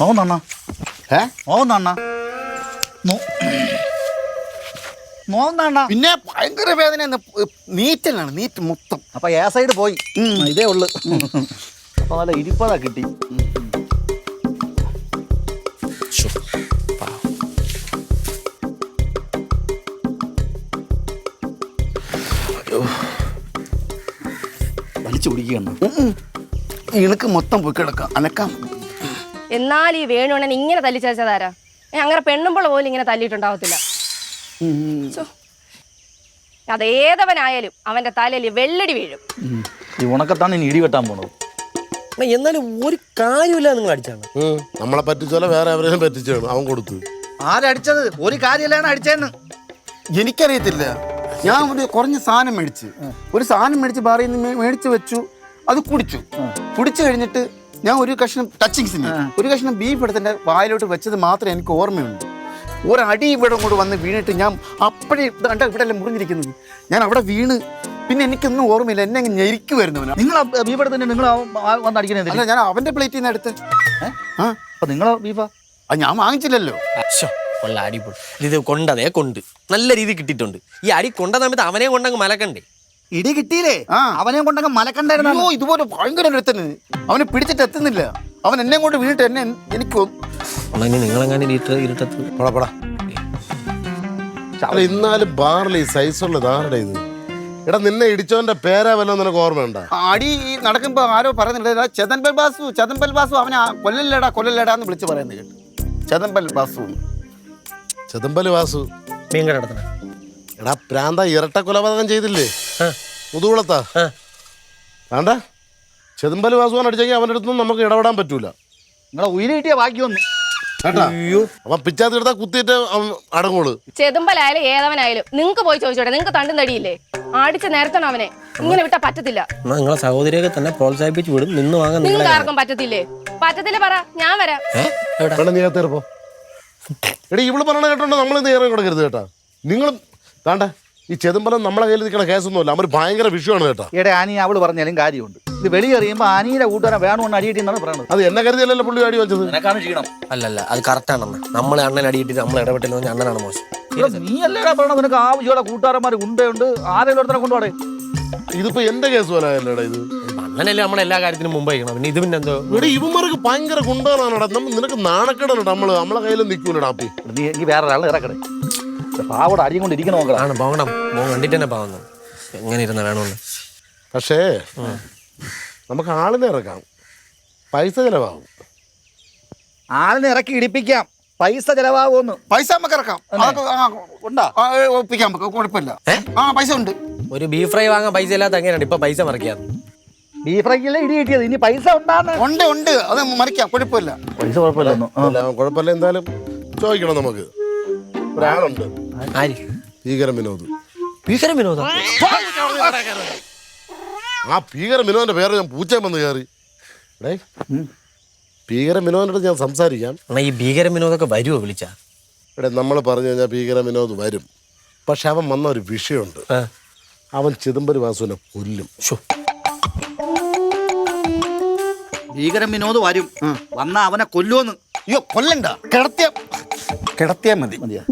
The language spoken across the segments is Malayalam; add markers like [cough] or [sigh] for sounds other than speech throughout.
നോന്നണ്ണ ഏ? നോന്നണ്ണ നോന്നണ്ണ പിന്നെ ഭയങ്കര വേദന നീറ്റലാണ് നീറ്റ് മൊത്തം. അപ്പൊ ഏ സൈഡ് പോയി. ഇതേ ഉള്ളു. നല്ല ഇരിപ്പതാ കിട്ടി. വലിച്ചു കുടിക്കുകയാണ്. ഇണക്ക് മൊത്തം പോയി കിടക്കാം. അനക്കാം. എന്നാൽ ഈ വേണുണ്ണൻ ഇങ്ങനെ തല്ലിച്ചതാരാ അങ്ങനെ പെണ്ണുമ്പോൾ പോലും ഇങ്ങനെ തല്ലിയിട്ടുണ്ടാവത്തില്ല. അതേതവനായാലും അവന്റെ തലയിൽ വെള്ളടി വീഴും. ഈ ഉണക്കത്താണ് ഇനി ഇടി വെട്ടാൻ പോണത്. എന്നാലും ഒരു കാര്യമില്ല നിങ്ങൾ അടിച്ചാണ്. നമ്മളെ പറ്റിച്ചോലെ വേറെ എവരെയും പറ്റിച്ചാണ്. അവൻ കൊടുത്തു. ആരടിച്ചത് ഒരു കാര്യമില്ലാണ് അടിച്ചതെന്ന്. എനിക്കറിയത്തില്ല. ഞാൻ ഒരു കുറഞ്ഞ സാധനം മേടിച്ച്. ഒരു സാധനം മേടിച്ച് ബാറിയിൽ നിന്ന് മേടിച്ച് വെച്ചു. അത് കുടിച്ചു. കുടിച്ചു കഴിഞ്ഞിട്ട് ഞാൻ ഒരു കഷ്ണം ടച്ചിങ്സിന് ഒരു കഷ്ണം ബീഫ് എടുത്ത് വായിലോട്ട് വെച്ചത് മാത്രമേ എനിക്ക് ഓർമ്മയുണ്ട് ഒരടി ഇവിടെ കൊണ്ട് വന്ന് വീണിട്ട് ഞാൻ അപ്പോഴേ കണ്ട ഇവിടെ അല്ലേ മുറിഞ്ഞിരിക്കുന്നത്. ഞാൻ അവിടെ വീണ് പിന്നെ എനിക്കൊന്നും ഓർമ്മയില്ല. എന്നെ അങ്ങ് ഞെരിക്കുമായിരുന്നു അവൻ നിങ്ങൾ ബീഫ് തന്നെ നിങ്ങൾ വന്ന് അടിക്കണേ അല്ല ഞാൻ അവന്റെ പ്ലേറ്റിൽ നിന്ന് എടുത്ത്. ആ? അപ്പൊ നിങ്ങളോ ബീഫാ? അത് ഞാൻ വാങ്ങിച്ചില്ലല്ലോ. കൊള്ള അടിപൊളി. ഇത് കൊണ്ടതേ കൊണ്ട്. നല്ല രീതി കിട്ടിയിട്ടുണ്ട്. ഈ അടി കൊണ്ട സമയത്ത് അവനെ കൊണ്ടങ്ങ് മലക്കണ്ടേ? ഇടി കിട്ടിയില്ലേ? അവനെ കൊണ്ടങ്ങ് മലക്കണ്ടായിരുന്നു? അയ്യോ ഇതുപോലെ ഭയങ്കര ഒരുത്തന് അവനെ പിടിച്ചിട്ട് എത്തുന്നില്ല. അവൻ എന്നെ കൊണ്ട് വീണിട്ട് എന്നെ എനിക്ക് നിങ്ങളെങ്ങനെ ഇരുട്ട് ഇരുട്ടത്ത് പടാ പടാ. അല്ല ഇന്നാലും ബാറിൽ സൈസ് സൈസുള്ള ഇതാരുടെ ഇത്? എടാ നിന്നെ ഇടിച്ചവന്റെ പേരാ വല്ലതും നിനക്ക് ഓർമ്മയുണ്ടോ? അടി ഈ നടക്കുമ്പോ ആരോ പറയുന്നുണ്ട് ചെതൻപൽ ബാസു ചെതൻപൽ ബാസു അവനെ കൊല്ലല്ലേടാ കൊല്ലല്ലേടാ എന്ന് വിളിച്ച് പറയുന്നത് കേട്ടു. ചെതൻപൽ ബാസു ചെതമ്പൽ വാസു എടാ പ്രാന്ത ഇരട്ട കൊലപാതകം ചെയ്തില്ലേ. മുതുകുളത്താ. വേണ്ട ചെതമ്പൽ വാസുവാൻ അടിച്ചെങ്കിൽ അവന്റെ അടുത്തൊന്നും നമുക്ക് ഇടപെടാൻ പറ്റൂല. നിങ്ങളെ ഉയിര് കിട്ടിയ ബാക്കി വന്നു. കേട്ടാ അവൻ പിച്ചാത്തി എടുത്താൽ കുത്തിയിട്ട് അവൻ അടങ്ങോൾ ചെതുമ്പലായാലും ഏതവനായാലും നിങ്ങക്ക് പോയി ചോദിച്ചോട്ടെ നിങ്ങക്ക് തണ്ടും തടിയില്ലേ? അടിച്ച് നേരത്തണം അവനെ. ഇങ്ങനെ വിട്ടാ പറ്റത്തില്ല. നിങ്ങളെ സഹോദരിയൊക്കെ തന്നെ പ്രോത്സാഹിപ്പിച്ച് വിടും നിന്ന് വാങ്ങാൻ നിങ്ങൾക്ക് ആർക്കും പറ്റത്തില്ലേ? പറ്റത്തില്ല പറ ഞാൻ വരാം. നീ എടി ഇവൾ പറഞ്ഞ കേട്ടോണ്ട് നമ്മൾ നേരെ കൊടുക്കരുത് കേട്ടാ. നിങ്ങളും താണ്ട. ഈ ചെതുമ്പലം നമ്മളെ കയ്യിൽ നിൽക്കുന്ന കേസൊന്നുമല്ല. അവർ ഭയങ്കര വിഷയമാണ് കേട്ടോ. ഇവിടെ ആനി അവൾ പറഞ്ഞാലും കാര്യമുണ്ട്. ഇത് വെളിയെറിയുമ്പോ ആനീനെ കൂട്ടുകാരൻ വേണമെന്ന് അടിയിട്ടെന്നാണ് പറയുന്നത് അത് എന്നെ കരുതിയല്ലല്ലോ പുള്ളി അടി വെച്ചത് നിനക്കാണ് ക്ഷീണം. അല്ലല്ല അത് കറക്റ്റാണെന്ന് നമ്മളെ അണ്ണൻ അടിയിട്ടിട്ട് നമ്മൾ ഇടപെട്ടില്ല എന്ന് പറഞ്ഞാൽ അണ്ണനാണ് മോശം. ഇവിടെ നീ അല്ലേടാ പറയണത്? നിനക്ക് ആവശ്യമുള്ള കൂട്ടുകാരന്മാർ ഉണ്ടുണ്ട് ആരെങ്കിലും ഒരുത്തനെ കൊണ്ടുപോടെ ഇതിപ്പോ എന്റെ കേസ് പോലെ അല്ലേടാ ഇത് അണ്ണനല്ലേ നമ്മളെ എല്ലാ കാര്യത്തിനും മുമ്പ് ചെയ്യണം പിന്നെ ഇത് പിന്നെ എന്തോ? ഇവിടെ ഇവന്മാർക്ക് ഭയങ്കര നമ്മ നിനക്ക് നാണക്കേടാണ് നമ്മൾ നമ്മളെ കയ്യിൽ നിൽക്കൂലടാ അപ്പി. നീ എനിക്ക് വേറെ ഒരാൾ ഇറക്കണേ പാവോട് അരിയും കൊണ്ട് ഇരിക്കണം നോക്കണം ആണ് പോകണം. മോൻ കണ്ടിട്ട് തന്നെ പാവുന്നു എങ്ങനെ ഇരുന്ന വേണമെന്ന് പക്ഷേ നമുക്ക് ആളിനെ ഇറക്കാം. പൈസ ചെലവാകും. ആളിനെ ഇറക്കി ഇടിപ്പിക്കാം. പൈസ ചെലവാകുമെന്ന്. പൈസ നമുക്ക് ഇറക്കാം. അതൊക്കെ ആ, ഉണ്ടാ? ആ, ഏ, ഒപ്പിക്കാം നമുക്ക്. കുഴപ്പമില്ല. ആ പൈസ ഉണ്ട്. ഒരു ബീഫ് ഫ്രൈ വാങ്ങാൻ പൈസ ഇല്ലാത്ത എങ്ങനെയാണ് ഇപ്പൊ പൈസ മറിക്കാറ് ബീഫ് ഫ്രൈക്കല്ലേ ഇടി കിട്ടിയത്? ഇനി പൈസ ഉണ്ടാന്ന്. ഉണ്ട് ഉണ്ട്. അത് മറിക്കാം. കുഴപ്പമില്ല. പൈസ കുഴപ്പമില്ലെന്നു കുഴപ്പമില്ല എന്തായാലും. ചോദിക്കണം നമുക്ക്. ഒരാളുണ്ട്. ആര്? ഭീകര വിനോദ്. ഭീകര വിനോദം? ആ. ഭീകര വിനോദിന്റെ പേര് ഞാൻ പൂച്ച വന്ന് കയറി. എടേ ഭീകര വിനോദിന്റെ ഞാൻ സംസാരിക്കാം. എന്നാ ഈ ഭീകര വിനോദൊക്കെ വരുമോ വിളിച്ച? എടേ നമ്മൾ പറഞ്ഞു കഴിഞ്ഞാൽ ഭീകര വിനോദ് വരും. പക്ഷെ അവൻ വന്ന ഒരു വിഷയമുണ്ട്. അവൻ ചിദംബര വാസുവിനെ കൊല്ലും. ഭീകരൻ വിനോദ് വരും. വന്ന അവനെ കൊല്ലുമെന്ന് അയ്യോ കൊല്ലണ്ട. കിടത്തിയ കിടത്തിയാ മതി. മതിയാ?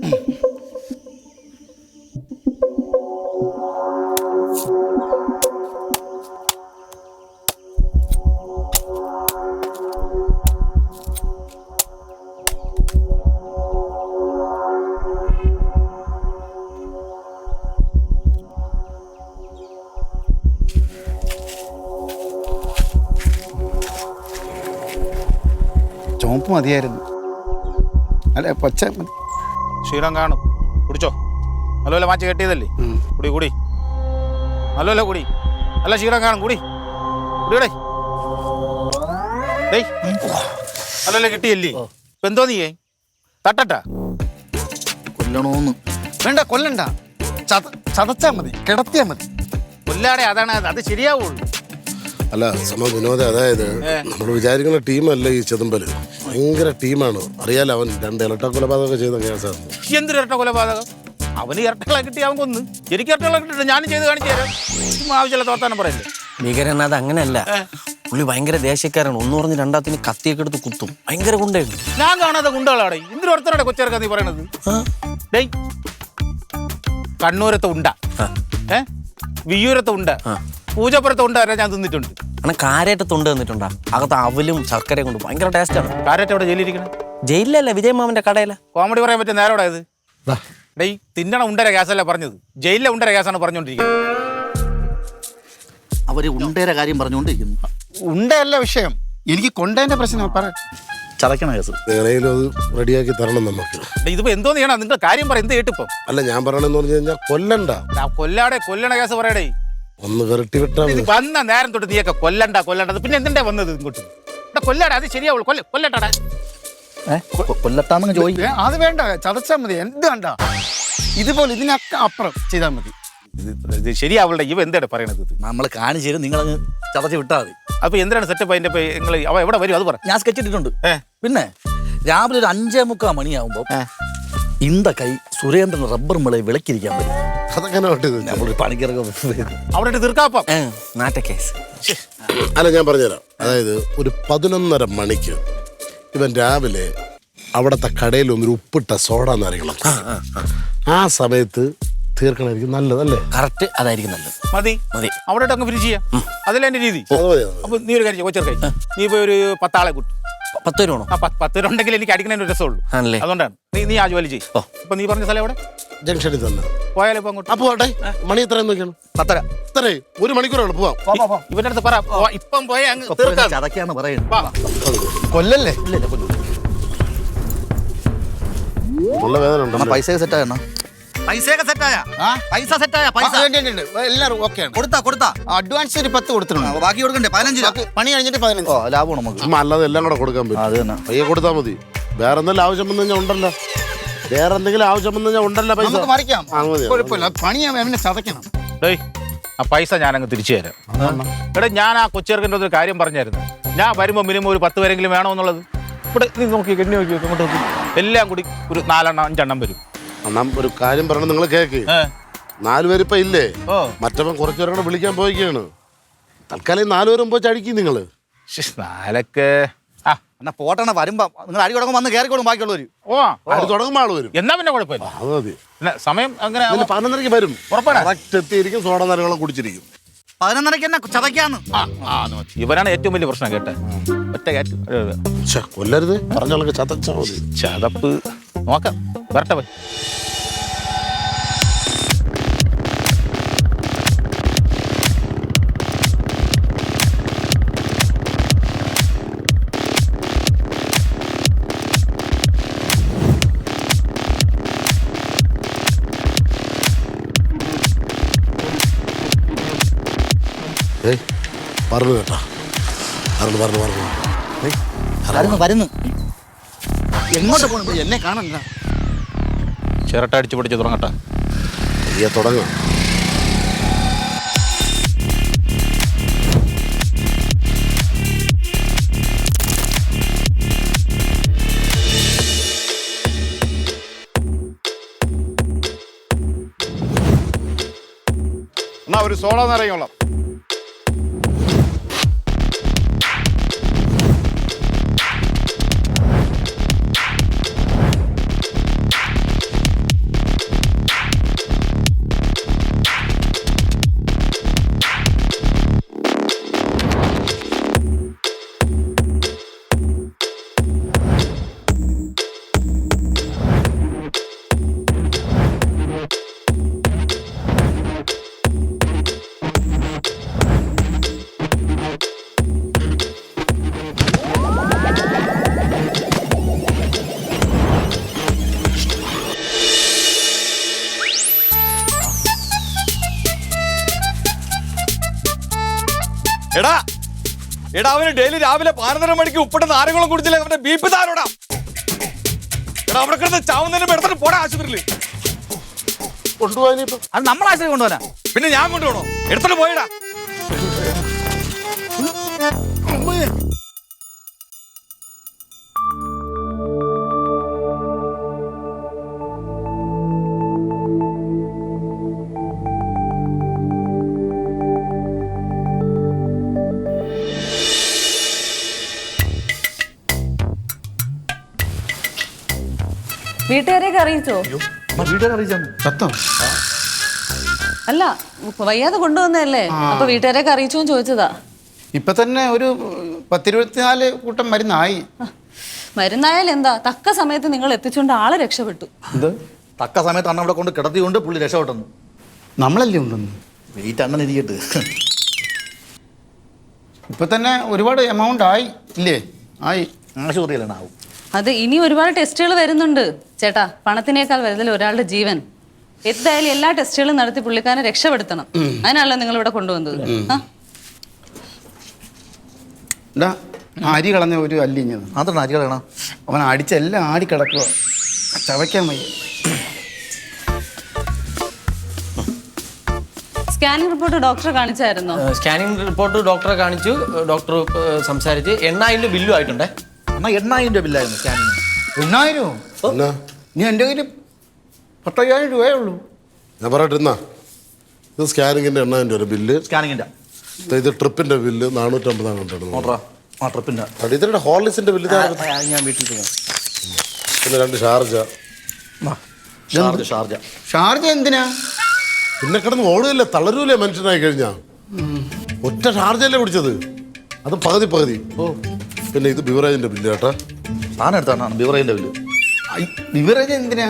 ചുവപ്പ് മതിയായിരുന്നു. അല്ല പച്ച മതി. ക്ഷീണം കാണും. കുടിച്ചോ? നല്ലപോലെ മാച്ച് കെട്ടിയതല്ലേ കുടി കുടി. നല്ലപോലെ കുടി. അല്ല ക്ഷീണം കാണും. കുടി. കുടിയുടെ. ഡേയ്. നല്ലപോലെ കിട്ടിയല്ലേ? ഇപ്പൊ എന്തോ നീയേ? തട്ടട്ടാ? കൊല്ലണോന്ന്. വേണ്ട കൊല്ലണ്ട. ചത ചതച്ചാ മതി. കിടത്തിയാ മതി. കൊല്ലാടെ അതാണ് അത് അത് ശരിയാവുള്ളൂ. അല്ല സമ വിനോദ അതായത് നമ്മൾ വിചാരിക്കുന്ന ടീമല്ല ഈ ചെതുമ്പൽ. ഭയങ്കര ടീമാണ്. അറിയാലോ അവൻ രണ്ട് ഇരട്ട കൊലപാതകം ചെയ്ത കേസാണ് എന്ത് ഇരട്ട കൊലപാതകം? അവന് ഇരട്ടകളെ കിട്ടി അവൻ കൊന്ന്. എനിക്ക് ഇരട്ടകളെ കിട്ടിട്ട് ഞാനും ചെയ്ത് കാണിച്ചു തരാം. ആവശ്യമില്ല തോത്താനും പറയല്ലേ? ഭീകരൻ അത് അങ്ങനെയല്ല. പുള്ളി ഭയങ്കര ദേഷ്യക്കാരാണ്. ഒന്ന് പറഞ്ഞ് രണ്ടാത്തിന് കത്തിയൊക്കെ എടുത്ത് കുത്തും. ഭയങ്കര ഗുണ്ടായിരുന്നു ഞാൻ കാണാതെ ഗുണ്ടകളാടെ എന്തൊരു ഒരുത്തരുടെ കൊച്ചേർക്കാ നീ പറയണത്? ഡേയ്. കണ്ണൂരത്തെ ഉണ്ട. ഏ? വിയ്യൂരത്തെ ഉണ്ട. പൂജപ്പുരത്തെ ഉണ്ട ഞാൻ തിന്നിട്ടുണ്ട്. അങ്ങനെ കാരേറ്റ തൊണ്ട് തന്നിട്ടുണ്ടാ. അകത്ത് അവലും ശർക്കരയും കൊണ്ട് ഭയങ്കര ടേസ്റ്റാണ് കാരറ്റ് അവിടെ ജയിലിരിക്കണം? ജയിലിലല്ല വിജയമാമന്റെ കടയില. കോമഡി പറയാൻ പറ്റിയ നേരോടെ ഇത്? ഡേയ് തിന്നണ ഉണ്ടര ഗ്യാസല്ല പറഞ്ഞത്. ജയിലിലെ ഉണ്ടര ഗ്യാസാണ് പറഞ്ഞുകൊണ്ടിരിക്കുന്നത് അവർ ഉണ്ടേരെ കാര്യം പറഞ്ഞുകൊണ്ടിരിക്കുന്നു ഉണ്ടയല്ല വിഷയം. എനിക്ക് കൊണ്ടേന്റെ പ്രശ്നം പറ. ചതക്കണ കേസ് എങ്ങനെയും അത് റെഡിയാക്കി തരണം നമുക്ക്. ഡേയ്, ഇതിപ്പോ എന്തോന്ന് ചെയ്യണം? നിങ്ങൾ കാര്യം പറ എന്ത് കേട്ടിപ്പോ? അല്ല ഞാൻ പറയണെന്ന് പറഞ്ഞു കഴിഞ്ഞാൽ കൊല്ലണ്ട. കൊല്ലാടെ കൊല്ലണ ഗ്യാസ് പറയടേ ഒന്ന് വിരട്ടി വിട്ടാ ഇത് വന്ന നേരം തൊട്ട് നീയൊക്കെ കൊല്ലണ്ട കൊല്ലണ്ടത് പിന്നെ എന്തിന്റെ വന്നത് ഇങ്ങോട്ട്? ഇവിടെ കൊല്ലടാ അത് ശരിയാവുള്ളൂ. കൊല്ല കൊല്ലട്ടാടാ കൊല്ലത്താന്ന് കൊല്ലട്ടാന്ന് ചോദിക്കും ഏ, അത് വേണ്ട ചതച്ചാ മതി. എന്ത് വേണ്ട? ഇതുപോലെ ഇതിനൊക്കെ അപ്പുറം ചെയ്താൽ മതി. ഇത് ഇത് ശരിയാവുള്ള ഇവ എന്താണ് പറയണത് ഇത്? നമ്മൾ കാണിച്ചു തരും നിങ്ങളങ്ങ് ചതച്ച് വിട്ടാൽ മതി. അപ്പൊ എന്തിനാണ് സെറ്റപ്പ് അതിന്റെ നിങ്ങൾ അവ എവിടെ വരും? അത് പറ. ഞാൻ സ്കെച്ച് ഇട്ടിട്ടുണ്ട്. ഏ. പിന്നെ രാവിലെ ഒരു അഞ്ചേ മുക്കാൽ മണിയാവുമ്പോൾ ഇന്ത കൈ സുരേന്ദ്രൻ റബ്ബർ മിളയിൽ വിളക്കിരിക്കാൻ പറ്റും നമ്മളൊരു പണിക്കിറങ്ങും അവിടെ തീർക്കാപ്പം. നാട്ട കേസ് അല്ല ഞാൻ പറഞ്ഞുതരാം. അതായത് ഒരു പതിനൊന്നര മണിക്ക് ഇവൻ രാവിലെ അവിടുത്തെ കടയിൽ ഒന്നൊരു ഉപ്പിട്ട സോഡ നാരങ്ങളും ആ സമയത്ത് തീർക്കണമായിരിക്കും നല്ലതല്ലേ കറക്റ്റ് അതായിരിക്കും നല്ലത്. മതി. മതി. അവിടെ അങ്ങ് ഫിനിഷ് ചെയ്യാം. അതല്ലേ എന്റെ രീതി അപ്പൊ നീ ഒരു കാര്യം കൊച്ചർക്കായി നീ ഇപ്പൊ ഒരു പത്താളെ കൂട്ടി. പത്ത് രൂപ ആ പത്ത് പത്ത് രൂപ ഉണ്ടെങ്കിൽ എനിക്ക് അടിക്കുന്നതിന് രസമുള്ളൂ. ആണല്ലേ? അതുകൊണ്ടാണ്. നീ നീ ആ ജോലി ചെയ്യും. ഓ. അപ്പൊ നീ പറഞ്ഞ സ്ഥലം എവിടെ? ജംഗ്ഷനിൽ തന്നെ. പോയാലോ ഇപ്പൊ അങ്ങോട്ട്. അപ്പൊ പോട്ടെ. മണി എത്ര നോക്കിയാണ്? പത്തര. ഇത്രേ ഒരു മണിക്കൂറാണ് പോവാം. ഇവന്റെ അടുത്ത് പറ. പോ, ഇപ്പം പോയ അങ്ങ് തീർക്കാം. ചതക്കാന്ന് പറയുന്നത് വാ. കൊല്ലല്ലേ? ഇല്ല ഇല്ല കൊല്ലു. നല്ല വേദന അണ്ണാ പൈസ സെറ്റ് ആയ പൈസയൊക്കെ സെറ്റായ പൈസ സെറ്റായ പൈസ. എല്ലാവരും ഓക്കെ കൊടുത്താ കൊടുത്താ. അഡ്വാൻസ് ഒരു പത്ത് കൊടുത്തിട്ടുണ്ട്. ബാക്കി കൊടുക്കണ്ടേ? പതിനഞ്ച് രൂപ ബാക്കി പണി കഴിഞ്ഞിട്ട് പതിനഞ്ച്. ഓ ലാഭമാണ് നമുക്ക്. ചുമ്മാ അല്ലാതെ എല്ലാം കൂടെ കൊടുക്കാൻ പറ്റും. അത് തന്നെ. പയ്യെ കൊടുത്താൽ മതി. വേറെ എന്തെങ്കിലും ആവശ്യം വന്നു കഴിഞ്ഞാൽ ഉണ്ടല്ലോ. വേറെ എന്തെങ്കിലും ആവശ്യം വന്നു കഴിഞ്ഞാൽ ഉണ്ടല്ലോ പൈസ. നമുക്ക് മറിക്കാം. ആ, മതി, മതി. കുഴപ്പമില്ല. പണി എന്നെ ചതയ്ക്കണം. ഡേയ് ആ പൈസ ഞാനങ്ങ് തിരിച്ചു തരാം. എടാ ഞാൻ ആ കൊച്ചേർക്കിന്റെ ഒരു കാര്യം പറഞ്ഞായിരുന്നു. ഞാൻ വരുമ്പോൾ മിനിമം ഒരു പത്ത് പേരെങ്കിലും വേണോ എന്നുള്ളത്? ഇവിടെ നീ നോക്കി എണ്ണി നോക്കി അങ്ങോട്ട് നോക്കി. എല്ലാം കൂടി ഒരു നാലെണ്ണം അഞ്ചെണ്ണം വരും. എന്നാ ഒരു കാര്യം പറയണം നിങ്ങൾ കേക്ക്. നാലുപേര് ഇപ്പൊ പേരിപ്പ ഇല്ലേ മറ്റവൻ കുറച്ചുപേരും കൂടെ വിളിക്കാൻ പോയിക്കാണ്. തൽക്കാലം നാലുപേരും നാല് പേരും പോയി ചടിക്കും നിങ്ങൾ നാലൊക്കെ. ആ എന്നാ പോട്ടണ വരുമ്പോ നിങ്ങൾ അടി കൊടുക്കും വന്ന് ബാക്കിയുള്ളവര്. ഓ. അത് തുടങ്ങുമ്പോൾ ആൾ വരും. എന്നാ പിന്നെ കുഴപ്പമില്ല. അത് മതി. പിന്നെ സമയം അങ്ങനെ പതിനൊന്നരക്ക് വരും. ഉറപ്പാണ്? Correct എത്തിയിരിക്കും soda നരകളെ കുടിച്ചിരിക്കും. പതിനൊന്നരക്ക് തന്നെ ചതക്കാന്ന് ഇവരാണ് ഏറ്റവും വലിയ പ്രശ്നം കേട്ടെ. ഒറ്റ കാറ്റ് കൊല്ലരുത്. പറഞ്ഞോളൊക്കെ ചതച്ചാ മതി. ചതപ്പ്. നോക്കാം. വരട്ടെ പോയി. പറഞ്ഞു കേട്ടോ. പറഞ്ഞു പറഞ്ഞു പറഞ്ഞു വരുന്നു വരുന്നു. എങ്ങോട്ട് പോകണം എന്നെ കാണണ്ട. ചിരട്ട അടിച്ച് പിടിച്ച് തുടങ്ങട്ടെ. തുടങ്ങാം. എന്നാ ഒരു സോഡ നിറയോളാം എടാ എടാ അവന് ഡെയിലി രാവിലെ പതിനൊന്നര മണിക്ക് ഉപ്പിട്ട നാരങ്ങളും കുടിച്ചില്ല? അവന്റെ ബീപ്പ് താരോടാ എടാ അവിടെ കിടന്ന് ചാവുന്നതിന് എടുത്തിട്ട് പോടാ ആശുപത്രിയിൽ കൊണ്ടുപോയാലും അത് നമ്മൾ ആശുപത്രി കൊണ്ടുപോകാനാ? പിന്നെ ഞാൻ കൊണ്ടുപോകണോ? എടുത്തിട്ട് പോയിടാ. വീട്ടുകാരെയൊക്കെ അറിയിച്ചോ? വീട്ടുകാരെ സത്തോ അല്ല വയ്യാതെ കൊണ്ടുവന്നതല്ലേ? അപ്പൊ വീട്ടുകാരെയൊക്കെ അറിയിച്ചോ ചോദിച്ചതാ. ഇപ്പൊ തന്നെ ഒരു പത്തിരുപത്തിനാല് കൂട്ടം മരുന്നായി. മരുന്നായാലും എന്താ? തക്ക സമയത്ത് നിങ്ങൾ എത്തിച്ചുകൊണ്ട് ആളെ രക്ഷപ്പെട്ടു. എന്ത്? തക്ക സമയത്ത് അണ്ണ അവിടെ കൊണ്ട് കിടത്തിക്കൊണ്ട് പുള്ളി രക്ഷപ്പെട്ടെന്ന്. നമ്മളല്ലേ ഉണ്ടെന്ന് വെയിറ്റ് അങ്ങനെ ഇരിക്കട്ട്. ഇപ്പൊ തന്നെ ഒരുപാട് എമൗണ്ട് ആയി. ഇല്ലേ? ആയി. ആശുപത്രിയിലാണ് ആവും. അത് ഇനി ഒരുപാട് ടെസ്റ്റുകൾ വരുന്നുണ്ട്. ചേട്ടാ പണത്തിനേക്കാൾ വരുതൽ ഒരാളുടെ ജീവൻ. എന്തായാലും എല്ലാ ടെസ്റ്റുകളും നടത്തി പുള്ളിക്കാരനെ രക്ഷപ്പെടുത്തണം. അതിനാണല്ലോ നിങ്ങൾ ഇവിടെ കൊണ്ടുവന്നത് ആ? ഇടാ അരി കളഞ്ഞ ഒരു അല്ലിഞ്ഞത് അതാണ് അരികളാണ് അവൻ അടിച്ച എല്ലാം ആടി കിടക്കുക ചവയ്ക്കാൻ വയ്യ. സ്കാനിംഗ് റിപ്പോർട്ട് ഡോക്ടറെ കാണിച്ചായിരുന്നോ? സ്കാനിങ് റിപ്പോർട്ട് ഡോക്ടറെ കാണിച്ചു. ഡോക്ടർ സംസാരിച്ച്. എണ്ണായിരം ബില്ലു ആയിട്ടുണ്ടേ? അണ്ണാ എണ്ണായിരം രൂപ ബില്ലായിരുന്നു സ്കാനിങ് എണ്ണായിരമോ? എന്നാ? നീ എന്റെ കയ്യിൽ പത്തയ്യായിരം രൂപയേ ഉള്ളൂ. ഞാൻ പറയട്ടെ എന്നാ? ഇത് സ്കാനിങ്ങിന്റെ എണ്ണായിരം രൂപ ബില്ല്. സ്കാനിങ്ങിന്റെ. ഇത് ട്രിപ്പിന്റെ ബില്ല് നാനൂറ്റമ്പതാണ് കണ്ടിരുന്നത് മോട്ടറാ ആ ട്രിപ്പിന്റെ. ഇതിന്റെ ഹോർലിക്സിന്റെ ബില്ല് ഇതാ. ഞാൻ വീട്ടിൽ ചെയ്യാം പിന്നെ രണ്ട് ഷാർജ. Sharjah Sharjah. ഷാർജ എന്തിനാ? പിന്നെ കിടന്ന് ഓടുകയല്ലേ? തളരൂലേ മനുഷ്യനായി കഴിഞ്ഞാ? ഒറ്റ ഷാർജല്ലേ പിടിച്ചത്? അത് പകുതി പകുതി. ഓ. പിന്നെ ഇത് ബിവറേജിന്റെ ബില്ല് കേട്ടാ സാധനം എടുത്താണ് ബിവറേജിന്റെ ബില്ല് ബിവറേജ് എന്തിനാ?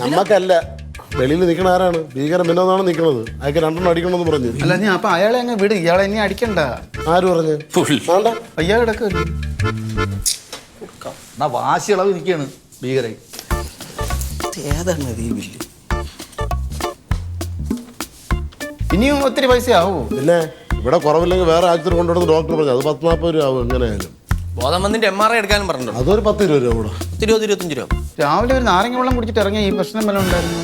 നമ്മക്കല്ല. വെളിയിൽ നിൽക്കണ ആരാണ്? ഭീകര വിനോദാണ് നിൽക്കുന്നത് അയാൾക്ക് രണ്ടെണ്ണം അടിക്കണമെന്ന് പറഞ്ഞു. അല്ല നീ അപ്പൊ അയാളെ അങ്ങ് വിട്. ഇയാളെ ഇനി അടിക്കണ്ട. ആര് പറഞ്ഞു? വേണ്ട. അയ്യാ കിടക്കല്ലേ എന്നാ വാശി ഇളവ് നിൽക്കുകയാണ് ഭീകര ഏതാണ് ഈ ബില്ല് ഇനിയും ഒത്തിരി പൈസ ആവോ പിന്നെ? ഇവിടെ കുറവില്ലെങ്കിൽ വേറെ ആശുപത്രി കൊണ്ടുവന്ന് ഡോക്ടർ പറഞ്ഞു അത് പത്ത് നാൽപ്പത് രൂപ ആവും എങ്ങനെയായാലും. ബോധം വന്നിട്ട് എം ആർ ഐ എടുക്കാനും പറഞ്ഞിട്ടുണ്ട്. അതൊരു പത്ത് ഇരുപത് രൂപ കൂടെ. ഇരുപത് ഇരുപത്തഞ്ച് രൂപ. രാവിലെ ഒരു നാരങ്ങ വെള്ളം കുടിച്ചിട്ട് ഇറങ്ങിയ ഈ പ്രശ്നം വല്ല ഉണ്ടായിരുന്നു?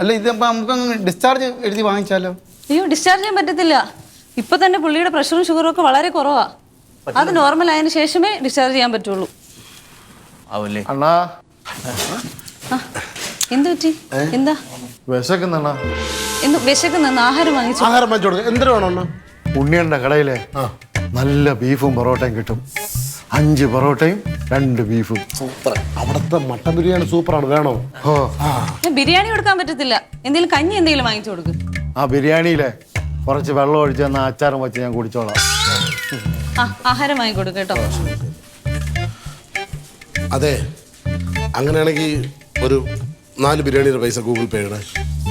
അല്ല ഇതിപ്പോ നമുക്ക് ഡിസ്ചാർജ് എഴുതി വാങ്ങിച്ചാലോ? അയ്യോ ഡിസ്ചാർജ് ചെയ്യാൻ പറ്റത്തില്ല. ഇപ്പൊ തന്നെ പുള്ളിയുടെ പ്രഷറും ഷുഗറും ഒക്കെ വളരെ കുറവാ. അത് നോർമൽ ആയതിനു ശേഷമേ ഡിസ്ചാർജ് ചെയ്യാൻ പറ്റുള്ളൂ. ആവല്ലേ? അണ്ണാ. എന്ത് പറ്റി എന്താ? വിശക്കുന്നണ്ണാ എന്ത് വിശക്കുന്ന ആഹാരം വാങ്ങിച്ചു. ആഹാരം വാങ്ങിച്ചു കൊടുക്കുക എന്തിനു വേണം അണ്ണാ? ഉണ്ണിയണ്ട കടയിലെ ആ. നല്ല ബീഫും പൊറോട്ടയും കിട്ടും. അഞ്ച് പൊറോട്ടയും രണ്ട് ബീഫും. സൂപ്പർ. അവിടുത്തെ മട്ടൻ ബിരിയാണി സൂപ്പറാണ്. വേണോ? ബിരിയാണി കൊടുക്കാൻ പറ്റത്തില്ല. എന്തെങ്കിലും കഞ്ഞി എന്തെങ്കിലും വാങ്ങിച്ചു കൊടുക്കും. ആ ബിരിയാണിയിലെ കുറച്ച് വെള്ളം ഒഴിച്ച് തന്ന അച്ചാറും വെച്ച് ഞാൻ കുടിച്ചോളാം. ആ ആഹാരം വാങ്ങിക്കൊടുക്ക് കേട്ടോ. അതെ. അങ്ങനെയാണെങ്കിൽ ഒരു നാല് ബിരിയാണിയുടെ പൈസ ഗൂഗിൾ പേ ചെയ്യണേ.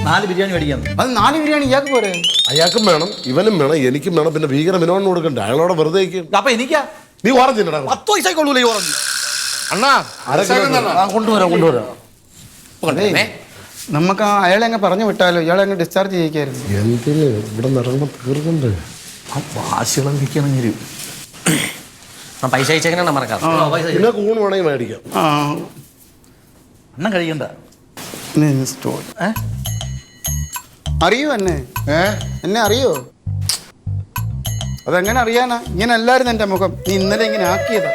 നാല് ബിരിയാണി മേടിക്കാം. അത് നാല് ബിരിയാണി ഇയാൾക്ക് പോരെ? അയാൾക്കും വേണം ഇവനും വേണം എനിക്കും വേണം പിന്നെ ഭീകര വിനോദം കൊടുക്കണ്ട അയാളോടെ വെറുതെ ഇരിക്കും. അപ്പൊ എനിക്കാ? നീ ഓറഞ്ചില്ലടാ പത്ത് പൈസ കൊള്ളൂല ഈ ഓറഞ്ച് അണ്ണാ ആ കൊണ്ടുവരാം കൊണ്ടുവരാം. നമുക്ക് ആ അയാളെ അങ്ങ് പറഞ്ഞു വിട്ടാലോ? ഇയാളെ അങ്ങ് ഡിസ്ചാർജ് ചെയ്യിക്കായിരുന്നു. എന്തിന്? ഇവിടെ നിറങ്ങുമ്പോൾ തീർന്നുണ്ട് ആ വാശി ഇളവ് നിൽക്കണമെങ്കിൽ ആ പൈസ അയച്ചേക്കണ മറക്കാം. പിന്നെ കൂണ് വേണമെങ്കിൽ മേടിക്കാം. ആ. അണ്ണം കഴിക്കണ്ട. ഇനി ഇനി സ്റ്റോർ ഏ? അറിയോ എന്നെ? ഏ? എന്നെ അറിയോ? അതെങ്ങനെ അറിയാനാ? ഇങ്ങനെ അല്ലായിരുന്നു എന്റെ മുഖം. നീ ഇന്നലെ ഇങ്ങനെ ആക്കിയതാ.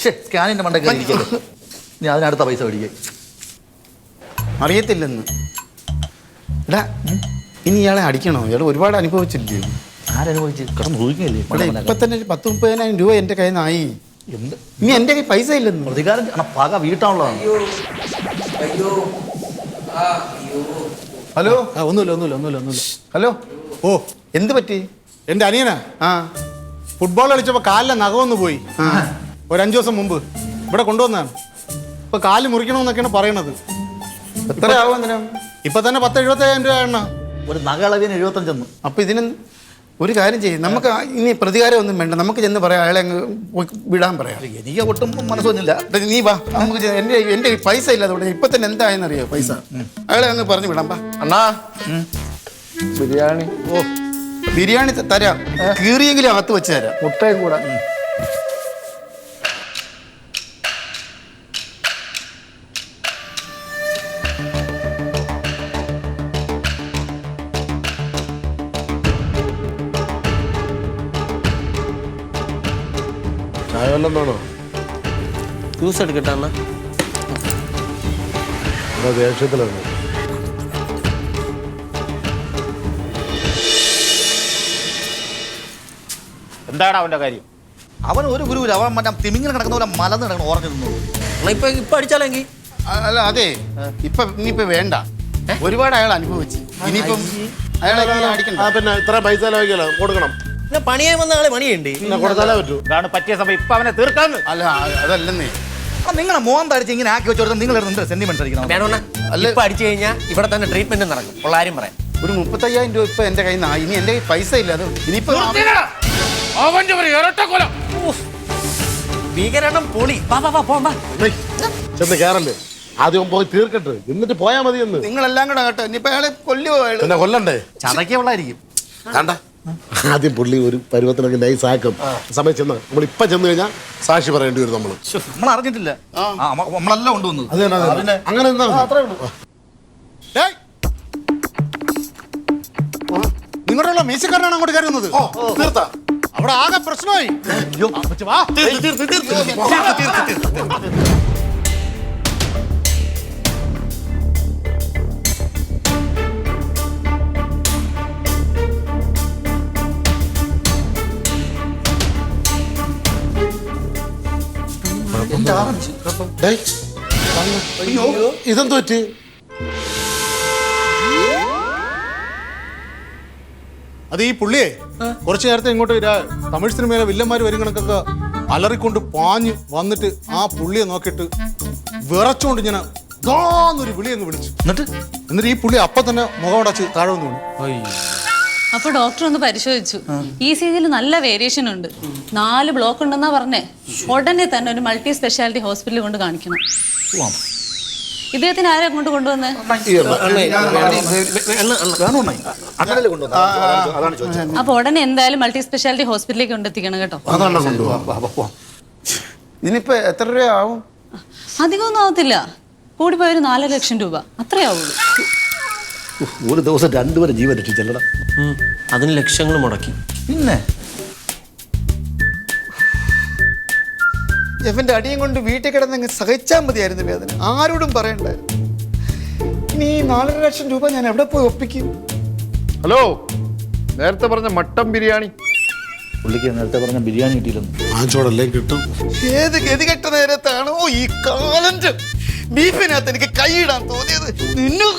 സ്കാനിന്റെ മണ്ട നീ അതിനടുത്ത പൈസ മേടിക്കുക അറിയത്തില്ലെന്ന്. എടാ ഇനി ഇയാളെ അടിക്കണോ? ഇയാൾ ഒരുപാട് അനുഭവിച്ചില്ലേ? ആരനുഭവിച്ച് കിടന്ന് ഒഴുകിയല്ലേ ഇപ്പൊ തന്നെ ഒരു പത്ത് മുപ്പതിനായിരം രൂപ എന്റെ കയ്യിൽ നിന്നായി. എന്ത്? ഇനി എന്റെ കയ്യിൽ പൈസ ഇല്ലെന്ന് പ്രതികാരം പക വീട്ടാനുള്ളതാണ്. ഹലോ ആ, ഒന്നുമില്ല ഒന്നുമില്ല ഒന്നുമില്ല ഒന്നുമില്ല. ഹലോ ഓ. എന്ത് പറ്റി? എന്റെ അനിയനാ? ആ. ഫുട്ബോൾ കളിച്ചപ്പോൾ കാലിലെ നഖമൊന്ന് പോയി. ഒരു അഞ്ചു ദിവസം മുമ്പ്. ഇവിടെ കൊണ്ടുവന്നാണ്. ഇപ്പൊ കാൽ മുറിക്കണമെന്നൊക്കെയാണ് പറയണത്. എത്രയാവും ആവും ഇപ്പൊ തന്നെ പത്ത് എഴുപത്തി അയ്യായിരം രൂപ എണ്ണ. ഒരു നഗളവിന് എഴുപത്തഞ്ചെന്ന് അപ്പൊ ഇതിന് ഒരു കാര്യം ചെയ്യും. നമുക്ക് ഇനി പ്രതികാരം ഒന്നും വേണ്ട. നമുക്ക് ചെന്ന് പറയാം അയാളെ അങ്ങ് വിടാൻ പറയാം. എനിക്ക് ഒട്ടും മനസ്സൊന്നുമില്ല. നീ വാ. നമുക്ക് എന്റെ എന്റെ എന്റെ പൈസ ഇല്ല അതുകൊണ്ട് ഇപ്പൊ തന്നെ എന്തായെന്ന് അറിയോ പൈസ അയാളെ അങ്ങ് പറഞ്ഞു വിടാം വാ. അണ്ണാ. ബിരിയാണി. ഓ ബിരിയാണി തരാം. കീറിയെങ്കിലും അകത്ത് വെച്ച് തരാം. മുട്ടയും കൂടെ. വേണോ ജ്യൂസ് എടുക്കട്ടെ അണ്ണാ. ദേഷ്യത്തിലാണ് എന്താണ് അവന്റെ കാര്യം? അവൻ ഒരു ഗുരുവില്ല അവൻ മറ്റേ തിമിങ്ങനെ കിടക്കുന്ന പോലെ മലന്ന് കിടക്കണം ഓറഞ്ച് തിന്നു ഇപ്പൊ ഇപ്പൊ അടിച്ചാലെങ്കിൽ അല്ല അതെ. ഇപ്പൊ ഇനിയിപ്പോ വേണ്ട. ഒരുപാട് അയാൾ അനുഭവിച്ചു. ഇനിയിപ്പം അയാൾ അടിക്കണം പിന്നെ ഇത്ര പൈസ കൊടുക്കണം. പിന്നെ പണിയാൻ വന്ന ആളെ പണിയുണ്ട്. കൊടുത്താലേ പറ്റൂ. ഇതാണ് പറ്റിയ സമയം. ഇപ്പൊ അവനെ തീർക്കാന്ന് അല്ല അതല്ലെന്നേ. നിങ്ങളെ മോൻ തടിച്ച് ഇങ്ങനെ ആക്കി വെച്ചോടത്ത് നിങ്ങൾ സെന്റിമെന്റ് അടിക്കണം? വേണോണ്ണ ഇപ്പൊ അടിച്ചു കഴിഞ്ഞാൽ ഇവിടെ തന്നെ ട്രീറ്റ്മെന്റ് നടക്കും. ഉള്ള ആരും പറയാം. ഒരു മുപ്പത്തയ്യായിരം രൂപ ഇപ്പൊ എന്റെ കയ്യിൽ നിന്ന് ഇനി എന്റെ കയ്യിൽ പൈസ ഇല്ല. അത് ഇനിയിപ്പോ അവന്റെ ഒരു ഇരട്ടക്കൊലം ഭീകരണം പൊളി. വാ വാ വാ പോവാ ചെന്ന് കേറല്ലേ? ആദ്യം പോയി തീർക്കട്ടെ. എന്നിട്ട് പോയാ മതി എന്ന് നിങ്ങളെല്ലാം കൂടെ കേട്ടോ. ഇനിയിപ്പോ അയാളെ കൊല്ലുവോ പിന്നെ കൊല്ലണ്ടേ? ചതയ്ക്കുള്ളായിരിക്കും വേണ്ട. [laughs] ആദ്യം പുള്ളി ഒരു പരുവത്തിനൊക്കെ നൈസ് ആക്കും. സമയം ചെന്ന് നമ്മൾ ഇപ്പൊ ചെന്ന് കഴിഞ്ഞാൽ സാക്ഷി പറയേണ്ടി വരും നമ്മൾ. നമ്മൾ അറിഞ്ഞിട്ടില്ല. നമ്മളെല്ലാം കൊണ്ടുവന്നത്. അങ്ങനെ! നിങ്ങളുടെ മീശക്കാരനാണ് അങ്ങോട്ട് കയറുന്നത്. തീർത്താ അവിടെ ആകെ പ്രശ്നമായി. അപ്പച്ചി ഡേയ്, അയ്യോ. ഇതെന്ത് പറ്റി? അത് ഈ പുള്ളിയെ കുറച്ചു നേരത്തെ ഇങ്ങോട്ട് ഇരാ- തമിഴ് സിനിമയിലെ വില്ലന്മാർ വരും കണക്കൊക്കെ അലറിക്കൊണ്ട് പാഞ്ഞ് വന്നിട്ട് ആ പുള്ളിയെ നോക്കിയിട്ട് വിറച്ചുകൊണ്ട് ഇങ്ങനെ ദാന്നൊരു വിളി അങ്ങ് വിളിച്ചു. എന്നിട്ട്? എന്നിട്ട് ഈ പുള്ളി അപ്പൊ തന്നെ മുഖം അടച്ച് താഴെ വന്നു വീണു. അപ്പൊ ഡോക്ടർ ഒന്ന് പരിശോധിച്ചു. ഈ സീതിയിൽ നല്ല വേരിയേഷൻ ഉണ്ട്. നാല് ബ്ലോക്ക് ഉണ്ടെന്നാ പറഞ്ഞേ. ഉടനെ തന്നെ ഒരു മൾട്ടി സ്പെഷ്യാലിറ്റി ഹോസ്പിറ്റലിൽ കൊണ്ട് കാണിക്കണം. ഇദ്ദേഹത്തിന് ആരെ കൊണ്ട് കൊണ്ടുവന്നേ? അപ്പൊ ഉടനെ എന്തായാലും മൾട്ടി സ്പെഷ്യാലിറ്റി ഹോസ്പിറ്റലിലേക്ക് കൊണ്ടെത്തിക്കണം കേട്ടോ. ഇതിനിപ്പോ എത്ര രൂപയാവും? അധികമൊന്നും ആവത്തില്ല. കൂടിപ്പോയ ഒരു നാല് ലക്ഷം രൂപ. അത്രേ ആവുള്ളൂ. ഒരു ദിവസം രണ്ടുപേരെ ജീവൻ രക്ഷിച്ചല്ലടാ അതിന് ലക്ഷങ്ങൾ മുടക്കി. പിന്നെ? എവന്റെ അടിയും കൊണ്ട് വീട്ടിൽ കിടന്നങ്ങ് സഹിച്ചാൽ മതിയായിരുന്നു വേദന. ആരോടും പറയണ്ട ഇനി ഈ നാലര ലക്ഷം രൂപ ഞാൻ എവിടെ പോയി ഒപ്പിക്കും? ഹലോ നേരത്തെ പറഞ്ഞ മട്ടൻ ബിരിയാണി. പുള്ളിക്ക് നേരത്തെ പറഞ്ഞ ബിരിയാണി കിട്ടിയില്ലെന്ന്. വാങ്ങിച്ചോടല്ലേ കിട്ടും? ഏത് ഗതി കെട്ട നേരത്താണോ ഈ കാലഞ്ച്? ബീഫിനകത്ത് എനിക്ക് കൈയിടാൻ തോന്നിയത് നിന്നു.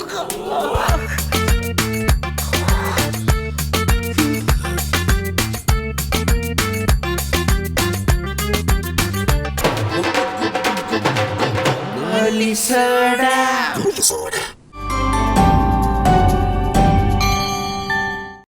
സോഡ